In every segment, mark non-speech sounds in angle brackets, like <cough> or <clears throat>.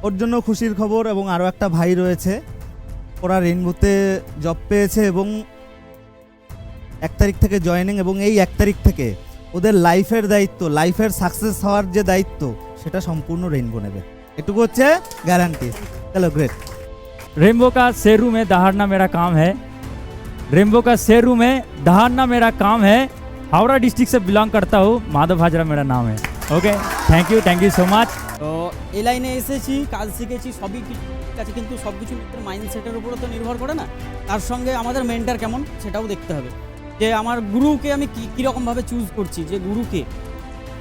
ওর জন্য খুশির খবর এবং আরও একটা ভাই রয়েছে ওরা রেইনবোতে জব পেয়েছে এবং এক তারিখ থেকে জয়েনিং এবং এই এক তারিখ থেকে ওদের লাইফের দায়িত্ব লাইফের সাকসেস হওয়ার যে দায়িত্ব সেটা সম্পূর্ণ রেইনবো নেবে এটুকু হচ্ছে গ্যারান্টি চলো গ্রেট रेनबो का शेरू में दहाड़ना मेरा काम है रेनबो का शेरू में दहाड़ना मेरा काम है हावड़ा डिस्ट्रिक्ट से बिलोंग करता हूँ माधव हाजरा मेरा नाम है okay thank you thank you so much তো এই লাইনে এসেছি, কাজ শিখেছি, সবই কি- ঠিক আছে, কিন্তু সব কিছু মাইন্ডসেটের উপরও তো নির্ভর করে না। তার সঙ্গে আমাদের মেন্টার কেমন সেটাও দেখতে হবে। যে আমার গুরুকে আমি কী কীরকমভাবে চুজ করছি, যে গুরুকে,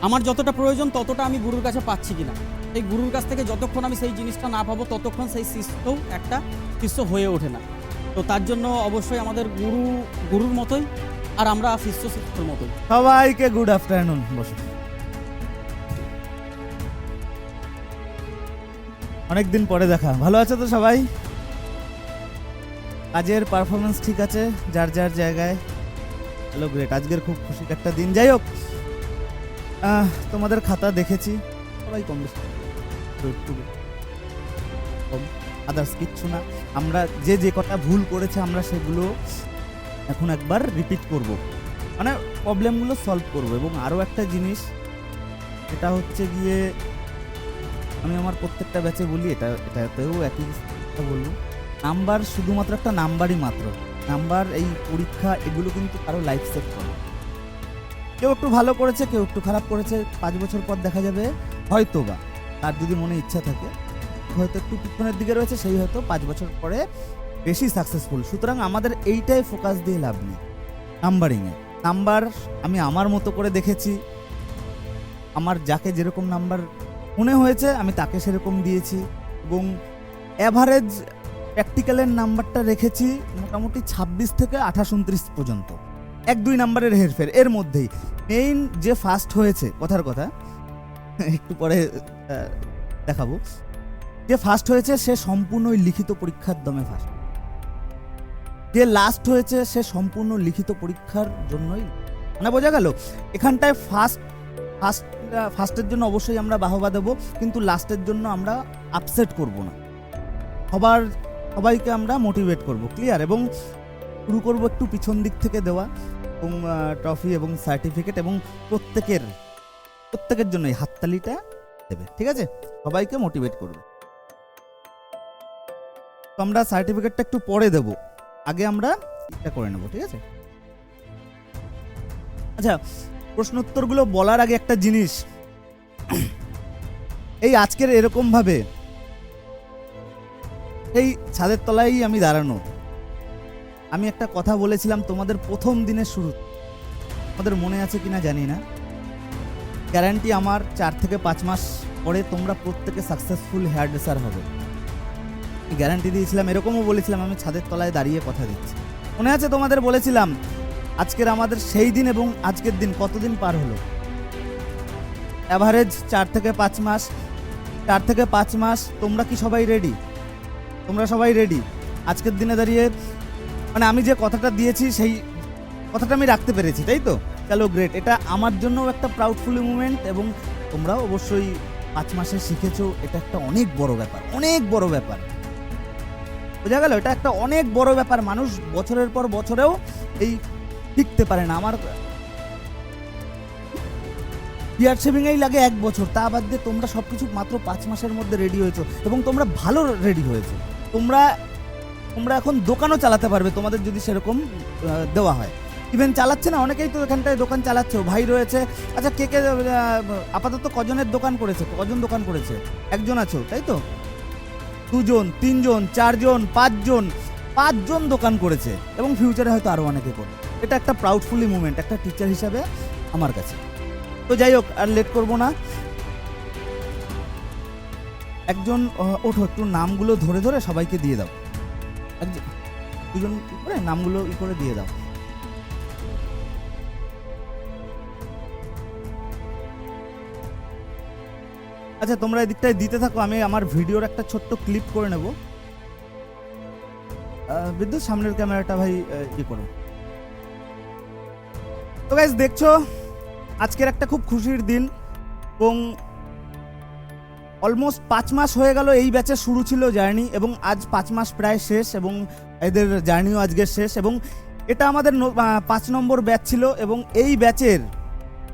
আমার যতটা প্রয়োজন ততটা আমি গুরুর কাছে পাচ্ছি কিনা। সেই গুরুর কাছ থেকে যতক্ষণ আমি সেই জিনিসটা না পাবো, ততক্ষণ সেই শিষ্যও একটা শিষ্য হয়ে ওঠে না। তো তার জন্য অবশ্যই আমাদের গুরু, গুরুর মতোই, আর আমরা শিষ্য শিষ্যর মতোই। সবাইকে গুড আফটারনুন বসে অনেকদিন পরে দেখা। ভালো আছে তো সবাই? কাজের পারফরমেন্স ঠিক আছে, যার যার জায়গায়। হ্যালো গ্রেট আজকের খুব খুশির একটা দিন। যাই হোক তোমাদের খাতা দেখেছি। সবাই কম আদার্স কিচ্ছু না। আমরা যে যে কটা ভুল করেছে, আমরা সেগুলো এখন একবার রিপিট করব। মানে প্রবলেমগুলো সলভ করব। এবং আরও একটা জিনিস এটা হচ্ছে গিয়ে আমি আমার প্রত্যেকটা ব্যাচে বলি, এটা এটাতেও একই কথা বলব। নাম্বার শুধুমাত্র একটা নাম্বারই মাত্র। নাম্বার এই পরীক্ষা, এগুলো কিন্তু কারও লাইফ সেট করে। কেউ একটু ভালো করেছে, কেউ একটু খারাপ করেছে, পাঁচ বছর পর দেখা যাবে হয়তো বা তার যদি মনে ইচ্ছা থাকে, হয়তো একটু পিছনের দিকে রয়েছে, সেই হয়তো পাঁচ বছর পরে বেশি সাকসেসফুল সুতরাং আমাদের এইটাই ফোকাস দিয়ে লাভ নেই নাম্বারিংয়ে নাম্বার আমি আমার মতো করে দেখেছি। আমার যাকে যেরকম নাম্বার মনে হয়েছে আমি তাকে সেরকম দিয়েছি এবং অ্যাভারেজ প্র্যাকটিক্যালের নাম্বারটা রেখেছি মোটামুটি ছাব্বিশ থেকে আঠাশ উনত্রিশ পর্যন্ত। এক দুই নাম্বারের হেরফের, এর মধ্যেই। মেইন যে ফার্স্ট হয়েছে, কথার কথা, একটু পরে দেখাবো। যে ফার্স্ট হয়েছে, সে সম্পূর্ণ লিখিত পরীক্ষার দমে ফার্স্ট যে লাস্ট হয়েছে, সে সম্পূর্ণ লিখিত পরীক্ষার জন্যই। মানে বোঝা গেল, এখানটায় ফার্স্ট ফার্স্ট ফার্স্টের জন্য অবশ্যই আমরা বাহবা দেবো, কিন্তু লাস্টের জন্য আমরা আপসেট করব না। সবার, সবাইকে আমরা মোটিভেট করব ক্লিয়ার এবং শুরু করব একটু পিছন দিক থেকে দেওয়া, এবং ট্রফি এবং সার্টিফিকেট এবং প্রত্যেকের প্রত্যেকের জন্য এই হাততালিটা দেবে, ঠিক আছে? সবাইকে মোটিভেট করবে। তো আমরা সার্টিফিকেটটা একটু পরে দেব, আগে আমরা এটা করে নেব, ঠিক আছে? আচ্ছা প্রশ্নোত্তরগুলো বলার আগে একটা জিনিস। এই আজকের এরকম ভাবে এই ছাদের তলায় আমি দাঁড়ানো। আমি একটা কথা বলেছিলাম তোমাদের প্রথম দিনের শুরু। তোমাদের মনে আছে কিনা জানি না। গ্যারান্টি আমার চার থেকে পাঁচ মাস পরে তোমরা প্রত্যেকে সাকসেসফুল হেয়ার ড্রেসার হবে গ্যারান্টি দিয়েছিলাম, এরকমও বলেছিলাম, আমি ছাদের তলায় দাঁড়িয়ে কথা দিচ্ছি। মনে আছে তোমাদের বলেছিলাম আজকের আমাদের সেই দিন এবং আজকের দিন কতদিন পার হলো? অ্যাভারেজ চার থেকে পাঁচ মাস। চার থেকে পাঁচ মাস, তোমরা কি সবাই রেডি তোমরা সবাই রেডি আজকের দিনে দাঁড়িয়ে মানে আমি যে কথাটা দিয়েছি, সেই কথাটা আমি রাখতে পেরেছি, তাই তো? চলো গ্রেট এটা আমার জন্যও একটা প্রাউডফুল মুমেন্ট এবং তোমরাও অবশ্যই পাঁচ মাসে শিখেছো। এটা একটা অনেক বড় ব্যাপার, অনেক বড় ব্যাপার। বোঝা গেল? এটা একটা অনেক বড় ব্যাপার। মানুষ বছরের পর বছরেও এই শিখতে পারে না। আমার বিয়ার সেভিংয়েই লাগে এক বছর। তা বাদ দিয়ে তোমরা সব কিছু মাত্র পাঁচ মাসের মধ্যে রেডি হয়েছো এবং তোমরা ভালো রেডি হয়েছো। তোমরা তোমরা এখন দোকানও চালাতে পারবে, তোমাদের যদি সেরকম দেওয়া হয়। ইভেন চালাচ্ছে না, অনেকেই তো এখানটায় দোকান চালাচ্ছে ভাই রয়েছে। আচ্ছা কে কে আপাতত কজনের দোকান করেছে? কজন দোকান করেছে? একজন আছো, তাই তো? দুজন, তিনজন, চারজন, পাঁচজন পাঁচজন দোকান করেছে। এবং ফিউচারে হয়তো আরও অনেকে করবে। এটা একটা প্রাউডফুলি মুমেন্ট একটা টিচার হিসাবে আমার কাছে। তো যাই হোক আর লেট করব না। একজন ওঠো একটু নামগুলো ধরে ধরে সবাইকে দিয়ে দাও। একজন দুজন করে? নামগুলো ই করে দিয়ে দাও। আচ্ছা তোমরা এদিকটায় দিতে থাকো আমি আমার ভিডিওর একটা ছোট্ট ক্লিপ করে নেব। বিদ্যুৎ সামনের ক্যামেরাটা ভাই আহ, ই করো। তো গাইজ দেখছ? আজকের একটা খুব খুশির দিন এবং অলমোস্ট পাঁচ মাস হয়ে গেল এই ব্যাচে শুরু ছিল জার্নি এবং আজ পাঁচ মাস প্রায় শেষ এবং এদের জার্নিও আজকে শেষ এবং এটা আমাদের পাঁচ নম্বর ব্যাচ ছিল এবং এই ব্যাচের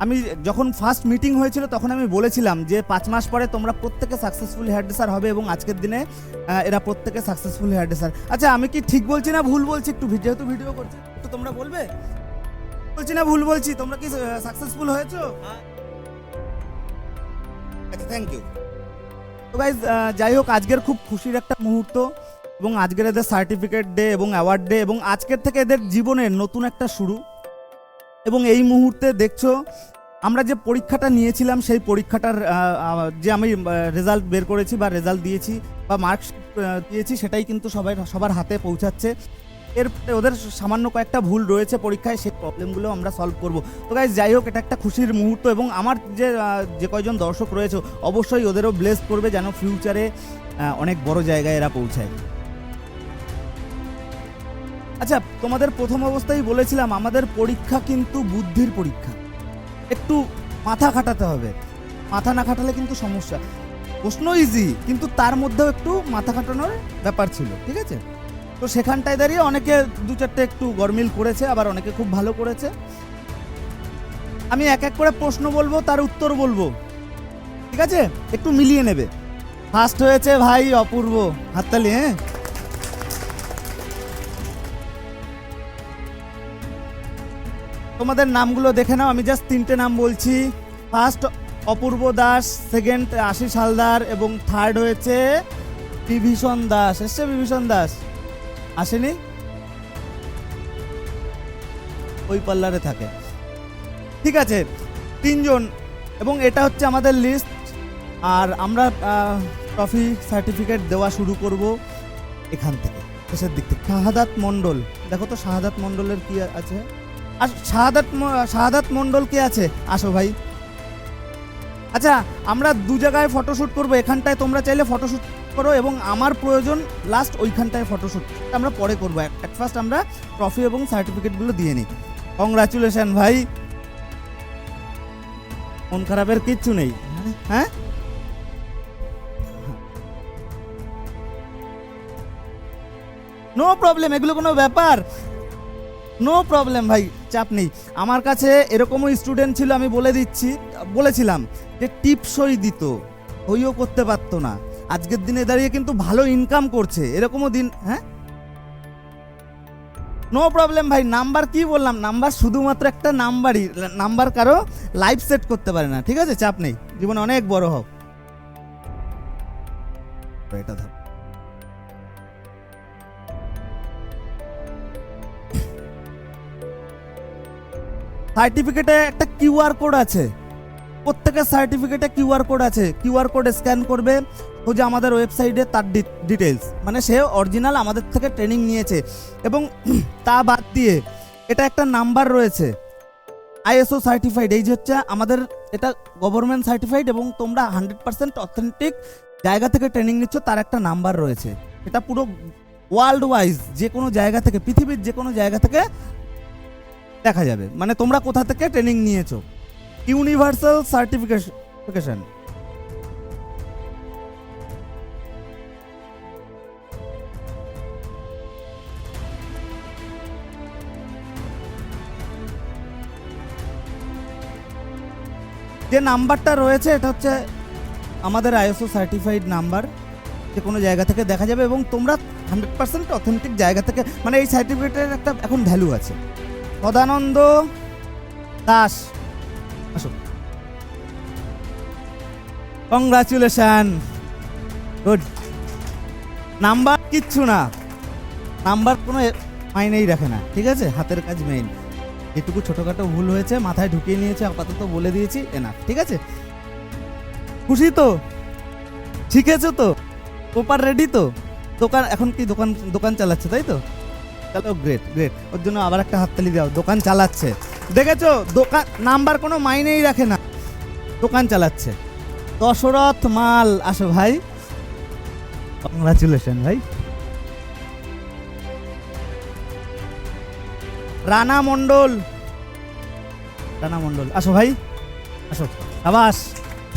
আমি যখন ফার্স্ট মিটিং হয়েছিল তখন আমি বলেছিলাম যে পাঁচ মাস পরে তোমরা প্রত্যেকে সাকসেসফুল হেয়ার ড্রেসার হবে এবং আজকের দিনে এরা প্রত্যেকে সাকসেসফুল হেয়ার ড্রেসার আচ্ছা আমি কি ঠিক বলছি না ভুল বলছি? একটু যেহেতু ভিডিও করছি, তো তোমরা বলবে? বলছি না, ভুল বলছি। তোমরা কি সাকসেসফুল হয়েছো? আচ্ছা থ্যাংক ইউ তো গাইজ যাই হোক, আজকের খুব খুশির একটা মুহূর্ত এবং আজকের এদের সার্টিফিকেট ডে এবং অ্যাওয়ার্ড ডে এবং আজকের থেকে এদের জীবনের নতুন একটা শুরু। এবং এই মুহূর্তে দেখছ, আমরা যে পরীক্ষাটা নিয়েছিলাম, সেই পরীক্ষাটার যে আমি রেজাল্ট বের করেছি বা রেজাল্ট দিয়েছি বা মার্কস দিয়েছি, সেটাই কিন্তু সবাই, সবার হাতে পৌঁছাচ্ছে। এর ওদের সামান্য কয়েকটা ভুল রয়েছে পরীক্ষায়, সেই প্রবলেমগুলো আমরা সলভ করব। তো গাইজ যাই হোক এটা একটা খুশির মুহূর্ত এবং আমার যে যে কয়জন দর্শক রয়েছে, অবশ্যই ওদেরও ব্লেস করবে যেন ফিউচারে অনেক বড় জায়গায় এরা পৌঁছায়। আচ্ছা তোমাদের প্রথম অবস্থায় বলেছিলাম, আমাদের পরীক্ষা কিন্তু বুদ্ধির পরীক্ষা। একটু মাথা খাটাতে হবে। মাথা না খাটালে কিন্তু সমস্যা। প্রশ্ন ইজি কিন্তু তার মধ্যেও একটু মাথা খাটানোর ব্যাপার ছিল, ঠিক আছে? তো সেখানটায় দাঁড়িয়ে অনেকে দু চারটে একটু গরমিল করেছে, আবার অনেকে খুব ভালো করেছে। আমি এক এক করে প্রশ্ন বলব, তার উত্তর বলব। ঠিক আছে? একটু মিলিয়ে নেবে। ফার্স্ট হয়েছে ভাই অপূর্ব। হাততালি হ্যাঁ? তোমাদের নামগুলো দেখে নাও, আমি জাস্ট তিনটে নাম বলছি। ফার্স্ট অপূর্ব দাস সেকেন্ড আশিস হালদার, এবং থার্ড হয়েছে বিভীষণ দাস। এসছে বিভীষণ দাস। আসেনি? ওই পার্লারে থাকে। ঠিক আছে, তিনজন, এবং এটা হচ্ছে আমাদের লিস্ট আর আমরা ট্রফি সার্টিফিকেট দেওয়া শুরু করব এখান থেকে, শেষের দিক থেকে। শাহাদাত মণ্ডল, দেখো তো শাহাদাত মণ্ডলের কি আছে? আর শাহাদাত শাহাদাত মণ্ডল কে আছে? আসো ভাই। আচ্ছা আমরা দু জায়গায় ফটোশ্যুট করব, এখানটায় তোমরা চাইলে ফটোশ্যুট করো এবং আমার প্রয়োজন লাস্ট ওইখানটায় ফটোশ্যুট আমরা পরে করব। অ্যাট ফার্স্ট আমরা ট্রফি এবং সার্টিফিকেটগুলো দিয়ে নিই। কংগ্রাচুলেশন ভাই। মন খারাপের কিচ্ছু নেই। হ্যাঁ? নো প্রবলেম এগুলো কোনো ব্যাপার। নো প্রবলেম ভাই, চাপ নেই। আমার কাছে এরকমও স্টুডেন্ট ছিল, আমি বলে দিচ্ছি, বলেছিলাম যে টিপসই দিত, হইও করতে পারতো না। আজকের দিনে দাঁড়িয়ে কিন্তু ভালো ইনকাম করছে। এরকমও দিন হ্যাঁ? নো প্রবলেম ভাই নাম্বার কি বললাম? নাম্বার শুধুমাত্র একটা নাম্বারই নাম্বার কারও লাইফ সেট করতে পারে না, ঠিক আছে? চাপ নেই, জীবনে অনেক বড় হোক। সার্টিফিকেটে একটা কিউআর কোড আছে। প্রত্যেকের সার্টিফিকেটে কিউআর কোড আছে। কিউআর কোড স্ক্যান করবে ও যে আমাদের ওয়েবসাইটে তার ডিটেলস মানে সে অরিজিনাল আমাদের থেকে ট্রেনিং নিয়েছে। এবং <clears throat> তা বাদ দিয়ে এটা একটা নাম্বার রয়েছে। আইএসও সার্টিফাইড এই যে হচ্ছে আমাদের এটা গভর্নমেন্ট সার্টিফাইড এবং তোমরা হান্ড্রেড পার্সেন্ট অথেন্টিক জায়গা থেকে ট্রেনিং নিচ্ছ, তার একটা নাম্বার রয়েছে। এটা পুরো ওয়ার্ল্ড ওয়াইজ যে কোনো জায়গা থেকে, পৃথিবীর যে কোনো জায়গা থেকে দেখা যাবে। মানে তোমরা কোথা থেকে ট্রেনিং নিয়েছো? ইউনিভার্সাল সার্টিফিকেশন যে নাম্বারটা রয়েছে, এটা হচ্ছে আমাদের আইএসও সার্টিফাইড নাম্বার। যে কোনো জায়গা থেকে দেখা যাবে এবং তোমরা হান্ড্রেড পার্সেন্ট অথেন্টিক জায়গা থেকে মানে এই সার্টিফিকেটের একটা এখন ভ্যালু আছে। সদানন্দ দাস, আসো। কংগ্রাচুলেশন গুড নাম্বার কিচ্ছু না। নাম্বার কোনো মাইনেই রাখে না, ঠিক আছে? হাতের কাজ মেইন এটুকু ছোটোখাটো ভুল হয়েছে, মাথায় ঢুকিয়ে নিয়েছে, আপাতত বলে দিয়েছি এনা ঠিক আছে? খুশি তো? শিখেছো তো? প্রপার রেডি তো? দোকান, এখন কি দোকান দোকান চালাচ্ছে, তাই তো? চলো গ্রেট গ্রেট ওর জন্য আবার একটা হাততালি দাও, দোকান চালাচ্ছে। দেখেছ? দোকান, নাম্বার কোনো মাইনেই রাখে না। দোকান চালাচ্ছে। দশরথ মাল, আসো ভাই। কংগ্রাচুলেশন ভাই। রানা মণ্ডল। রানা মণ্ডল, আসো ভাই। আসো। সাবাস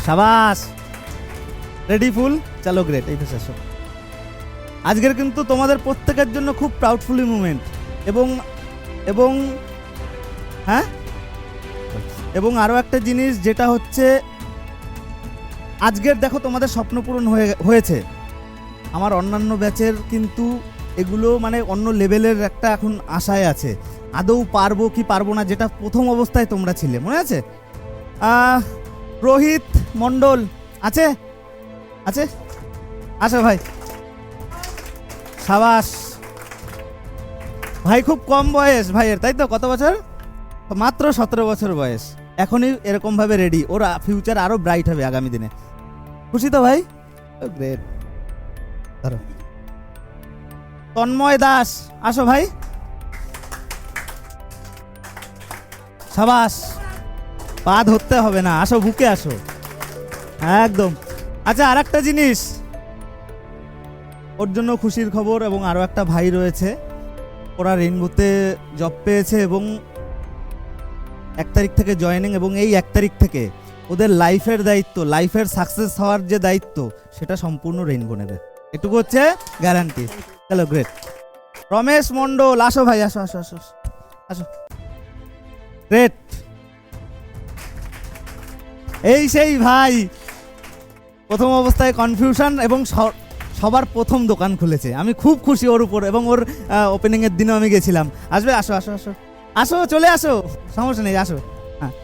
সাবাস। রেডি ফুল চলো গ্রেট এই ফেসে আসো আজকের কিন্তু তোমাদের প্রত্যেকের জন্য খুব প্রাউডফুলি মুমেন্ট এবং এবং হ্যাঁ? এবং আরও একটা জিনিস যেটা হচ্ছে, আজকের দেখো তোমাদের স্বপ্ন পূরণ হয়ে, হয়েছে। আমার অন্যান্য ব্যাচের কিন্তু এগুলো মানে অন্য লেভেলের একটা এখন আশায় আছে। আদৌ পারব কি পারব না যেটা প্রথম অবস্থায় তোমরা ছিলে, মনে আছে? রোহিত মণ্ডল, আছে? আছে? আচ্ছা ভাই। সাবাস। ভাই, খুব কম বয়স ভাইয়ের, তাই তো? কত বছর? মাত্র সতেরো বছর বয়স। এখনই এরকমভাবে রেডি ওর ফিউচার আরও ব্রাইট হবে আগামী দিনে। খুশি তো ভাই? ধরো। তন্ময় দাস, আসো ভাই। সাবাস, পা ধরতে হবে না, আসো বুকে আসো। একদম। আচ্ছা আর একটা জিনিস। ওর জন্য খুশির খবর এবং আরও একটা ভাই রয়েছে। ওরা রেনবোতে জব পেয়েছে এবং এক তারিখ থেকে জয়েনিং এবং এই এক তারিখ থেকে ওদের লাইফের দায়িত্ব লাইফের সাকসেস হওয়ার যে দায়িত্ব, সেটা সম্পূর্ণ রেইনবো নেবে। এটুকু হচ্ছে গ্যারান্টি চলো গ্রেট রমেশ মণ্ডল, আসো ভাই আসো আসো আসো। আসো। গ্রেট এই সেই ভাই, প্রথম অবস্থায় কনফিউশন এবং সবার প্রথম দোকান খুলেছে। আমি খুব খুশি ওর উপর এবং ওর ওপেনিং এর দিনও আমি গেছিলাম। আসবে? আসো আসো আসো। আসো, চলে আসো। সমস্যা নেই, আসো। হ্যাঁ।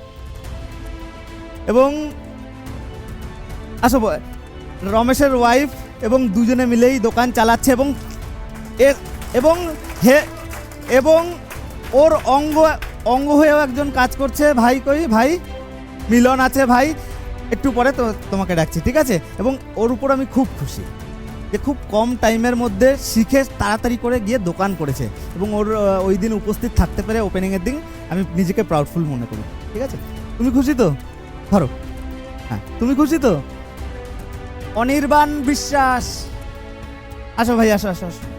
এবং আসো রমেশের ওয়াইফ এবং দুজনে মিলেই দোকান চালাচ্ছে এবং এবং হে, এবং ওর অঙ্গ অঙ্গ হয়েও একজন কাজ করছে। ভাই কই? ভাই, মিলন আছে ভাই। একটু পরে তো তোমাকে ডাকছি, ঠিক আছে? এবং ওর উপর আমি খুব খুশি যে খুব কম টাইমের মধ্যে শিখে তাড়াতাড়ি করে গিয়ে দোকান করেছে এবং ওর ওই দিন উপস্থিত থাকতে পেরে ওপেনিংয়ের দিন আমি নিজেকে প্রাউডফুল মনে করি, ঠিক আছে? তুমি খুশি তো? ধরো। হ্যাঁ তুমি খুশি তো? অনির্বাণ বিশ্বাস। আসো ভাই, আসো আসো আসো।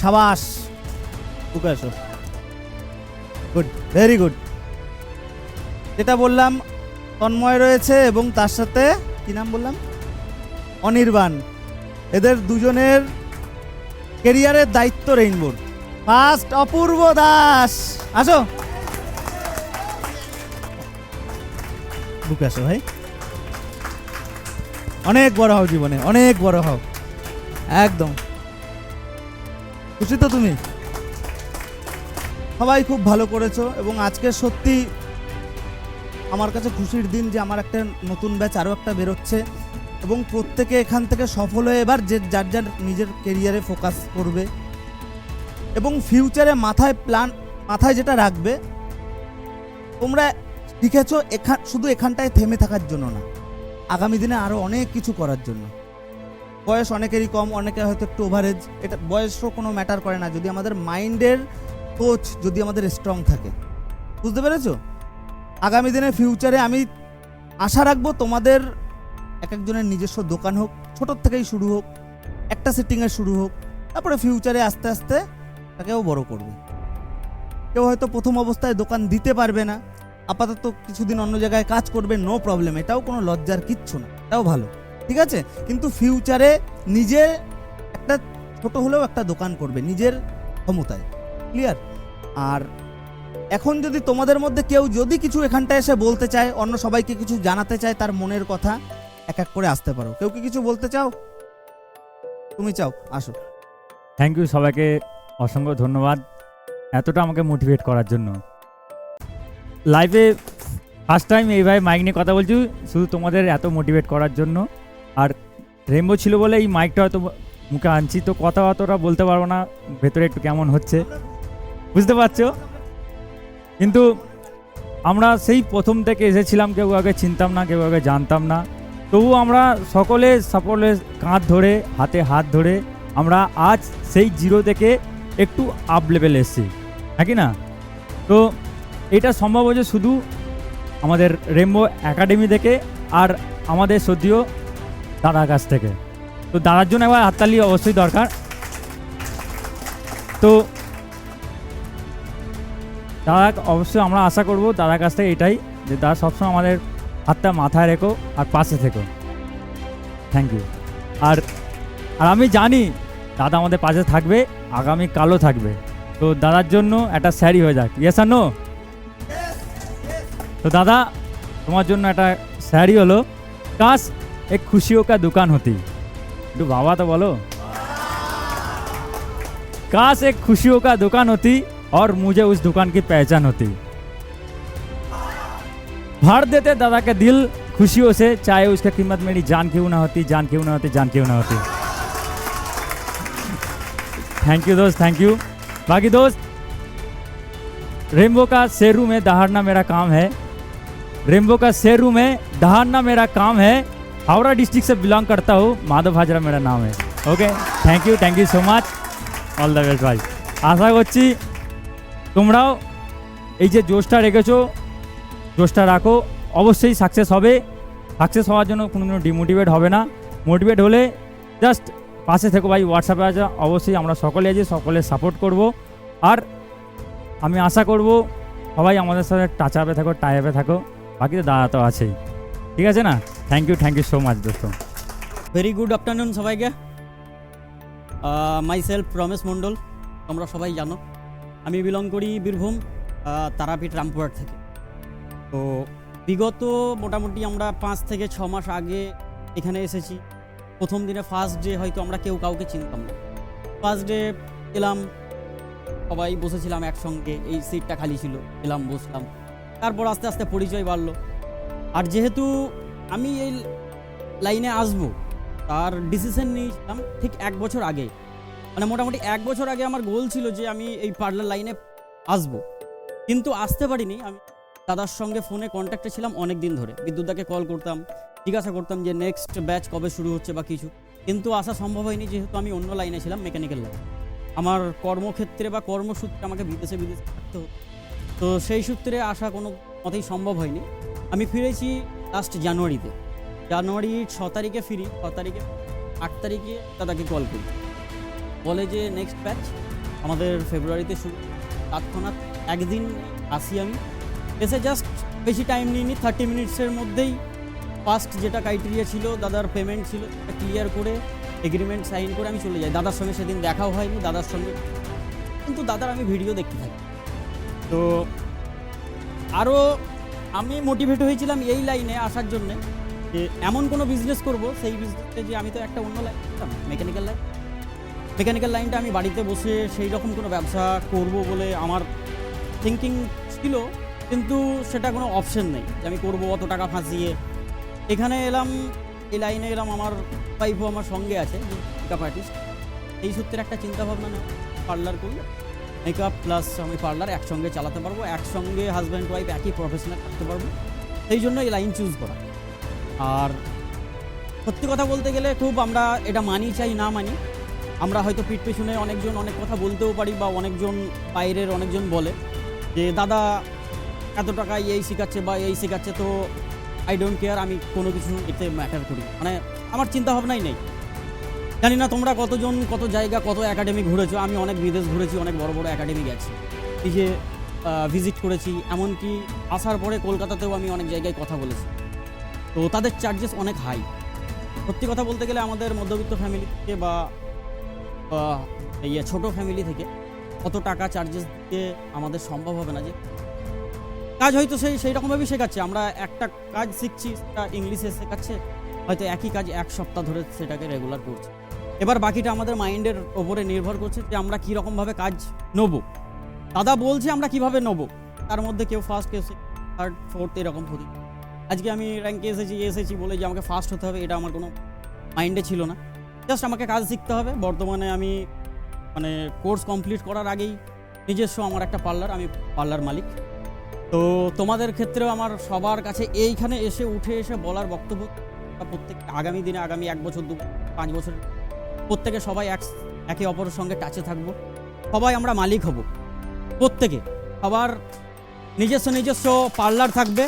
সাবাস। বুকে আসো। গুড ভেরি গুড যেটা বললাম, তন্ময় রয়েছে এবং তার সাথে, কি নাম বললাম? অনির্বাণ। এদের দুজনের কেরিয়ারের দায়িত্ব রেইনবোর ফার্স্ট অপূর্ব দাস। আসো। বুকে আসো ভাই। অনেক বড় হও জীবনে, অনেক বড় হও। একদম। খুশি তো তুমি? সবাই খুব ভালো করেছ এবং আজকে সত্যি আমার কাছে খুশির দিন যে আমার একটা নতুন ব্যাচ আরও একটা বেরোচ্ছে এবং প্রত্যেকে এখান থেকে সফল হয়ে এবার যে যার যার নিজের কেরিয়ারে ফোকাস করবে এবং ফিউচারে মাথায় প্ল্যান মাথায় যেটা রাখবে, তোমরা শিখেছো এখান শুধু এখানটায় থেমে থাকার জন্য না, আগামী দিনে আরও অনেক কিছু করার জন্য। বয়স অনেকেরই কম, অনেকে হয়তো একটু ওভারেজ এটা বয়সও কোনো ম্যাটার করে না। যদি আমাদের মাইন্ডের কোচ যদি আমাদের স্ট্রং থাকে। বুঝতে পেরেছ? আগামী দিনে ফিউচারে আমি আশা রাখব তোমাদের এক একজনের নিজস্ব দোকান হোক ছোটোর থেকেই শুরু হোক, একটা সেটিংয়ে শুরু হোক, তারপরে ফিউচারে আস্তে আস্তে তাকেও বড় করবে। কেউ হয়তো প্রথম অবস্থায় দোকান দিতে পারবে না। আপাতত কিছুদিন অন্য জায়গায় কাজ করবে নো প্রবলেম এটাও কোনো লজ্জার কিচ্ছু না। এটাও ভালো। ঠিক আছে? কিন্তু ফিউচারে নিজে একটা ছোট হলেও একটা দোকান করবে, নিজের ক্ষমতায়। ক্লিয়ার আর এখন যদি তোমাদের মধ্যে কেউ যদি কিছু এখানটায় এসে বলতে চায়, অন্য সবাইকে কিছু জানাতে চায়, তার মনের কথা এক এক করে আসতে পারো। কেউ কি কিছু বলতে চাও? তুমি চাও, আসো। থ্যাংক ইউ সবাইকে, অসংখ্য ধন্যবাদ এতটা আমাকে মোটিভেট করার জন্য। লাইভে ফার্স্ট টাইম এইভাবে মাইক নিয়ে কথা বলছি, শুধু তোমাদের এত মোটিভেট করার জন্য। আর রেমবো ছিল বলে এই মাইকটা হয়তো মুখে আনছি, তো কথা অতটা বলতে পারব না, ভেতরে একটু কেমন হচ্ছে। বুঝতে পারছ? কিন্তু আমরা সেই প্রথম থেকে এসেছিলাম, কেউ আগে চিনতাম না, কেউ আগে জানতাম না। তবু আমরা সকলে সকলে কাঁধ ধরে, হাতে হাত ধরে আমরা আজ সেই জিরো থেকে একটু আপ লেভেলে এসেছি। নাকি না? তো এটা সম্ভব হয়েছে শুধু আমাদের রেমবো একাডেমি থেকে আর আমাদের সদ্যীয় দাদার কাছ থেকে। তো দাদার জন্য একবার হাততালি অবশ্যই দরকার। তো দাদা অবশ্যই আমরা আশা করব দাদার কাছ থেকে এটাই যে দাদা সবসময় আমাদের হাতটা মাথায় রেখো আর পাশে থেকো। থ্যাংক ইউ আর আর আমি জানি দাদা আমাদের পাশে থাকবে আগামী কালও থাকবে। তো দাদার জন্য একটা স্যারি হয়ে যাক। ইয়েস আর নো তো দাদা তোমার জন্য একটা স্যারি হলো কাশ एक खुशियों का दुकान होती। तो भावा तो बोलो। काश एक खुशियों का दुकान होती और मुझे उस दुकान की पहचान होती। भर देते दादा के दिल खुशियों से, चाहे उसकी कीमत मेरी जान क्यों ना होती, जान क्यों ना होती, जान क्यों ना होती। थैंक यू दोस्त थैंक यू बाकी दोस्त रेमबो का शेरू में दहाड़ना मेरा काम है। रेमबो का शेरू में दहाड़ना मेरा काम है। हावड़ा डिस्ट्रिक्ट से बिलोंग करता हूँ माधव हाजरा मेरा नाम है okay thank you thank you so much all the best ভাই আশা করছি তোমরাও এই যে জোশটা রেখেছো জোশটা রাখো অবশ্যই সাকসেস হবে সাকসেস হওয়ার জন্য কোনোদিনও ডিমোটিভেট হবে না মোটিভেট হলে জাস্ট পাশে থেকো ভাই হোয়াটসঅ্যাপে আছে অবশ্যই আমরা সকলে আছি সকলে সাপোর্ট করব আর আমি আশা করব সবাই আমাদের সাথে টাচ আপে থাকো টাইপে থাকো বাকি তো দাদা তো আছেই ঠিক আছে না thank you thank you so much দোস্ত ভেরি গুড আফটারনুন সবাইকে মাই সেলফ রমেশ মণ্ডল তোমরা সবাই জানো। আমি বিলং করি বীরভূম তারাপীঠ রামপুরহাট থেকে। তো বিগত মোটামুটি আমরা পাঁচ থেকে ছ মাস আগে এখানে এসেছি। প্রথম দিনে ফার্স্ট ডে হয়তো আমরা কেউ কাউকে চিনতাম না। ফার্স্ট ডে এলাম, সবাই বসেছিলাম একসঙ্গে, এই সিটটা খালি ছিল, এলাম, বসলাম। তারপর আস্তে আস্তে পরিচয় বাড়লো। আর যেহেতু আমি এই লাইনে আসব, তার ডিসিশন নিয়েছিলাম ঠিক এক বছর আগে। মানে মোটামুটি এক বছর আগে আমার গোল ছিল যে আমি এই পার্লার লাইনে আসব। কিন্তু আসতে পারিনি, আমি দাদার সঙ্গে ফোনে কন্ট্যাক্টে ছিলাম অনেক দিন ধরে। বিদ্যুৎদাকে কল করতাম, জিজ্ঞাসা করতাম যে নেক্সট ব্যাচ কবে শুরু হচ্ছে বা কিছু। কিন্তু আসা সম্ভব হয়নি, যেহেতু আমি অন্য লাইনে ছিলাম মেকানিক্যাল লাইন আমার কর্মক্ষেত্রে বা কর্মসূত্রে আমাকে বিদেশে বিদেশে থাকতে হতো। তো সেই সূত্রে আসা কোনো মতেই সম্ভব হয়নি। আমি ফিরেছি লাস্ট জানুয়ারিতে জানুয়ারি ছ তারিখে ফিরি, ছ তারিখে, আট তারিখে দাদাকে কল করি। বলে যে নেক্সট ব্যাচ আমাদের ফেব্রুয়ারিতে শুরু। তৎক্ষণাৎ একদিন আসি আমি। এসে জাস্ট বেশি টাইম নিইনি থার্টি মিনিটসের মধ্যেই ফার্স্ট যেটা ক্রাইটেরিয়া ছিল, দাদার পেমেন্ট ছিল, সেটা ক্লিয়ার করে এগ্রিমেন্ট সাইন করে আমি চলে যাই। দাদার সঙ্গে সেদিন দেখাও হয়নি, দাদার সঙ্গে। কিন্তু দাদার আমি ভিডিও দেখতে থাকি। তো আরও আমি মোটিভেট হয়েছিলাম এই লাইনে আসার জন্যে যে এমন কোনো বিজনেস করব, সেই বিজনেসে যে আমি তো একটা অন্য লাইন মেকানিক্যাল লাইন মেকানিক্যাল লাইনটা আমি বাড়িতে বসে সেই রকম কোনো ব্যবসা করব বলে আমার থিঙ্কিং ছিল, কিন্তু সেটা কোনো অপশন নেই যে আমি করব অত টাকা ফাঁসিয়ে। এখানে এলাম, এই লাইনে এলাম, আমার ওয়াইফও আমার সঙ্গে আছে মেকআপ আর্টিস্ট এই সূত্রে একটা চিন্তাভাবনা পার্লার করি মেকআপ প্লাস আমি পার্লার একসঙ্গে চালাতে পারব, একসঙ্গে হাজব্যান্ড ওয়াইফ একই প্রফেশনে থাকতে পারব। সেই জন্য এই লাইন চুজ করা। আর সত্যি কথা বলতে গেলে খুব আমরা এটা মানি চাই, না মানি, আমরা হয়তো পিঠ পেছনে অনেকজন অনেক কথা বলতেও পারি বা অনেকজন বাইরের অনেকজন বলে যে, দাদা, এত টাকায় এই শেখাচ্ছে বা এই শেখাচ্ছে, তো আই ডোন্ট কেয়ার আমি কোনো কিছু এতে ম্যাটার করি। মানে আমার চিন্তা ভাবনাই নেই। জানি না তোমরা কতজন, কত জায়গা, কত একাডেমি ঘুরেছো। আমি অনেক বিদেশ ঘুরেছি, অনেক বড় বড় একাডেমি গেছি। নিজে ভিজিট করেছি, এমনকি আসার পরে কলকাতাতেও আমি অনেক জায়গায় কথা বলেছি। তো তাদের চার্জেস অনেক হাই সত্যি কথা বলতে গেলে আমাদের মধ্যবিত্ত ফ্যামিলি থেকে বা ইয়ে ছোটো ফ্যামিলি থেকে কত টাকা চার্জেস দিয়ে আমাদের সম্ভব হবে না যে। কাজ হয়তো সেই সেই রকমভাবেই শেখাচ্ছে। আমরা একটা কাজ শিখছি, সেটা ইংলিশে শেখাচ্ছে, হয়তো একই কাজ এক সপ্তাহ ধরে সেটাকে রেগুলার করছি। এবার বাকিটা আমাদের মাইন্ডের ওপরে নির্ভর করছে যে আমরা কী রকমভাবে কাজ নেব। দাদা বলছে আমরা কীভাবে নেব, তার মধ্যে কেউ ফার্স্ট কেউ থার্ড ফোর্থ এরকম হতে আজকে আমি র্যাঙ্কে এসেছি এসেছি বলে যে আমাকে ফার্স্ট হতে হবে, এটা আমার কোনো মাইন্ডে ছিল না। জাস্ট আমাকে কাজ শিখতে হবে। বর্তমানে আমি মানে কোর্স কমপ্লিট করার আগেই নিজস্ব আমার একটা পার্লার আমি পার্লার মালিক। তো তোমাদের ক্ষেত্রেও আমার সবার কাছে এইখানে এসে উঠে এসে বলার বক্তব্য প্রত্যেক আগামী দিনে, আগামী এক বছর, দু, পাঁচ বছর প্রত্যেকে সবাই এক একে অপরের সঙ্গে টাচে থাকব। সবাই আমরা মালিক হব। প্রত্যেকে সবার নিজস্ব নিজস্ব পার্লার থাকবে।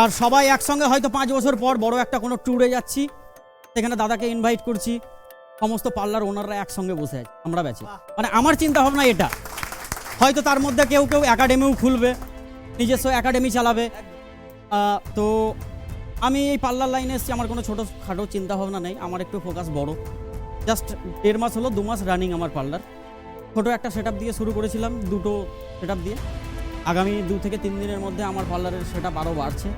আর সবাই একসঙ্গে হয়তো পাঁচ বছর পর বড় একটা কোনো ট্যুরে যাচ্ছি। সেখানে দাদাকে ইনভাইট করছি। সমস্ত পার্লার ওনাররা একসঙ্গে বসে আছে আমরা বেঁচে মানে আমার চিন্তা ভাবনা এটা। হয়তো তার মধ্যে কেউ কেউ একাডেমিও খুলবে নিজস্ব একাডেমি চালাবে। তো আমি এই পার্লার লাইনে এসেছি আমার কোনো ছোটো খাটো চিন্তা ভাবনা নেই। আমার একটু ফোকাস বড়। জাস্ট দেড় মাস হলো, দু মাস রানিং আমার পার্লার। ছোটো একটা সেট দিয়ে শুরু করেছিলাম, দুটো সেট দিয়ে। আগামী দু থেকে তিন দিনের মধ্যে আমার পার্লারের সেট আপ আরও বাড়ছে।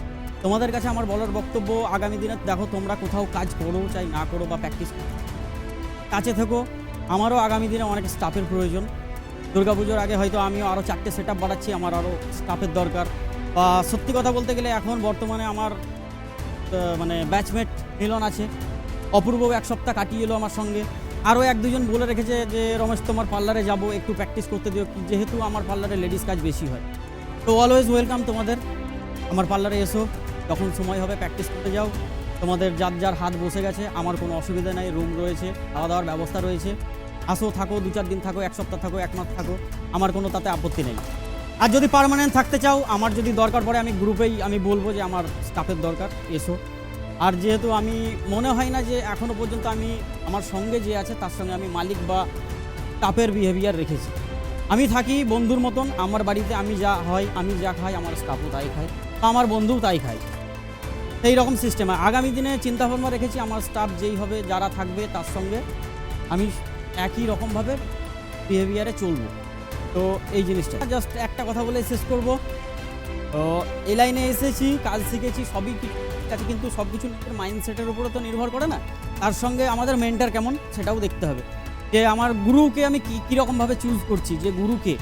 তোমাদের কাছে আমার বলার বক্তব্য, আগামী দিনে দেখো তোমরা কোথাও কাজ করো চাই, না করো বা প্র্যাকটিস করো। কাছে থেকো, আমারও আগামী দিনে অনেক স্টাফের প্রয়োজন। দুর্গাপুজোর আগে হয়তো আমিও আরও চারটে সেট বাড়াচ্ছি, আমার আরও স্টাফের দরকার। বা সত্যি কথা বলতে গেলে এখন বর্তমানে আমার মানে ব্যাচমেট মিলন আছে। অপূর্ব এক সপ্তাহ কাটিয়ে এলো আমার সঙ্গে। আরও এক দুজন বলে রেখেছে যে, রমেশ, তোমার পার্লারে যাব, একটু প্র্যাকটিস করতে দিও, যেহেতু আমার পার্লারে লেডিস কাজ বেশি হয়। তো অলওয়েজ ওয়েলকাম তোমাদের। আমার পার্লারে এসো, যখন সময় হবে প্র্যাকটিস করতে যাও। তোমাদের যার যার হাত বসে গেছে, আমার কোনো অসুবিধা নেই রুম রয়েছে খাওয়া দাওয়ার ব্যবস্থা রয়েছে। আসো, থাকো, দু চার দিন থাকো, এক সপ্তাহ থাকো, এক মাস থাকো, আমার কোনো তাতে আপত্তি নেই। আর যদি পার্মানেন্ট থাকতে চাও, আমার যদি দরকার পড়ে, আমি গ্রুপেই আমি বলব যে, আমার স্টাফের দরকার, এসো। আর যেহেতু আমি, মনে হয় না যে এখনও পর্যন্ত আমি আমার সঙ্গে যে আছে, তার সঙ্গে আমি মালিক বা স্টাফের বিহেভিয়ার রেখেছি। আমি থাকি বন্ধুর মতন, আমার বাড়িতে আমি যা হয়, আমি যা খাই, আমার স্টাফও তাই খায়, আমার বন্ধুও তাই খায়। সেই রকম সিস্টেম আগামী দিনে চিন্তা ভাবনা রেখেছি, আমার স্টাফ যেই হবে, যারা থাকবে তার সঙ্গে আমি একই রকমভাবে বিহেভিয়ারে চলবো। তো এই জিনিসটা। জাস্ট একটা কথা বলে শেষ করব। তো এই লাইনে এসেছি, কাজ শিখেছি, সবই কি- কাছে কিন্তু সব কিছু মাইন্ডসেটের উপরে তো নির্ভর করে না। তার সঙ্গে আমাদের মেন্টার কেমন সেটাও দেখতে হবে। যে আমার গুরুকে আমি কী কীরকমভাবে চুজ করছি, যে গুরুকে,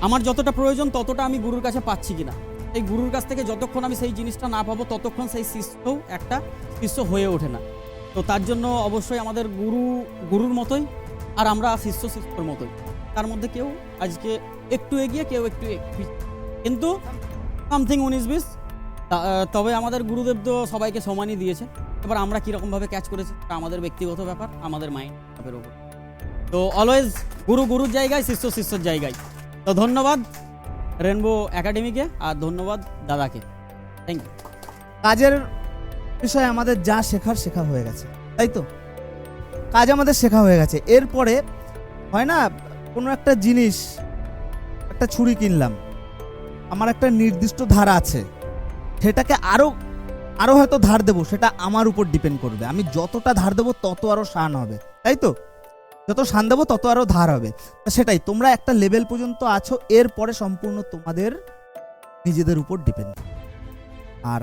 আমার যতটা প্রয়োজন ততটা আমি গুরুর কাছে পাচ্ছি কিনা। এই গুরুর কাছ থেকে যতক্ষণ আমি সেই জিনিসটা না পাবো, ততক্ষণ সেই শিষ্যও একটা শিষ্য হয়ে ওঠে না। তো তার জন্য অবশ্যই আমাদের গুরু, গুরুর মতোই, আর আমরা শিষ্য শিষ্যর মতোই। তার মধ্যে কেউ আজকে একটু এগিয়ে, কেউ একটু এ- কিন্তু সামথিং উনিশ বিশ। তবে আমাদের গুরুদেব তো সবাইকে সমানই দিয়েছে। এবার আমরা কীরকমভাবে ক্যাচ করেছি আমাদের ব্যক্তিগত ব্যাপার, আমাদের মাইন্ডের ওপর তো অলওয়েজ গুরু গুরুর জায়গায়, শিষ্য শিষ্যর জায়গায়। তো ধন্যবাদ রেনবো একাডেমিকে আর ধন্যবাদ দাদাকে। থ্যাংক ইউ কাজের বিষয়ে আমাদের যা শেখার, শেখা হয়ে গেছে। তাই তো? কাজ আমাদের শেখা হয়ে গেছে। এরপরে হয় না, কোনো একটা জিনিস, একটা ছুরি কিনলাম। আমার একটা নির্দিষ্ট ধার আছে। সেটাকে আরও আরও হয়তো ধার দেবো, সেটা আমার উপর ডিপেন্ড করবে। আমি যতটা ধার দেবো, তত আরও শান হবে। তাই তো? যত শান দেবো, তত আরও ধার হবে। সেটাই, তোমরা একটা লেভেল পর্যন্ত আছো, এরপরে সম্পূর্ণ তোমাদের নিজেদের উপর ডিপেন্ড আর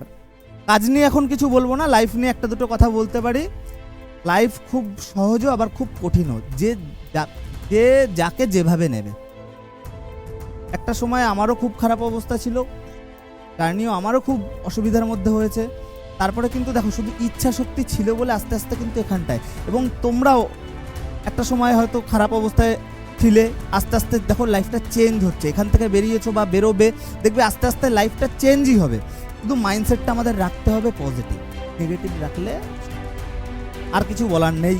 কাজ নিয়ে এখন কিছু বলব না লাইফ নিয়ে একটা দুটো কথা বলতে পারি। লাইফ খুব সহজও, আবার খুব কঠিনও। যে যে যাকে যেভাবে নেবে। একটা সময় আমারও খুব খারাপ অবস্থা ছিল। জার্নিও আমারও খুব অসুবিধার মধ্যে হয়েছে। তারপরে কিন্তু দেখো, শুধু ইচ্ছা শক্তি ছিল বলে আস্তে আস্তে কিন্তু এখানটায়। এবং তোমরাও একটা সময় হয়তো খারাপ অবস্থায় ছিলে, আস্তে আস্তে দেখো লাইফটা চেঞ্জ হচ্ছে। এখান থেকে বেরিয়েছো বা বেরোবে, দেখবে আস্তে আস্তে লাইফটা চেঞ্জই হবে। শুধু মাইন্ডসেটটা আমাদের রাখতে হবে পজিটিভ নেগেটিভ রাখলে আর কিছু বলার নেই।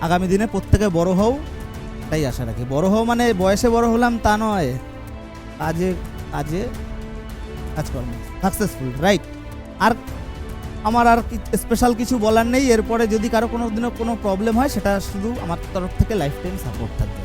আগামী দিনে প্রত্যেকে বড় হও, তাই আশা রাখি। বড় হও মানে বয়সে বড় হলাম তা নয়। কাজে কাজে কাজকর্ম সাকসেসফুল রাইট আর আমার আর স্পেশাল কিছু বলার নেই, এরপরে যদি কারও কোনো দিনও কোনো প্রবলেম হয়, সেটা শুধু আমার তরফ থেকে লাইফ টাইম সাপোর্ট থাকবে।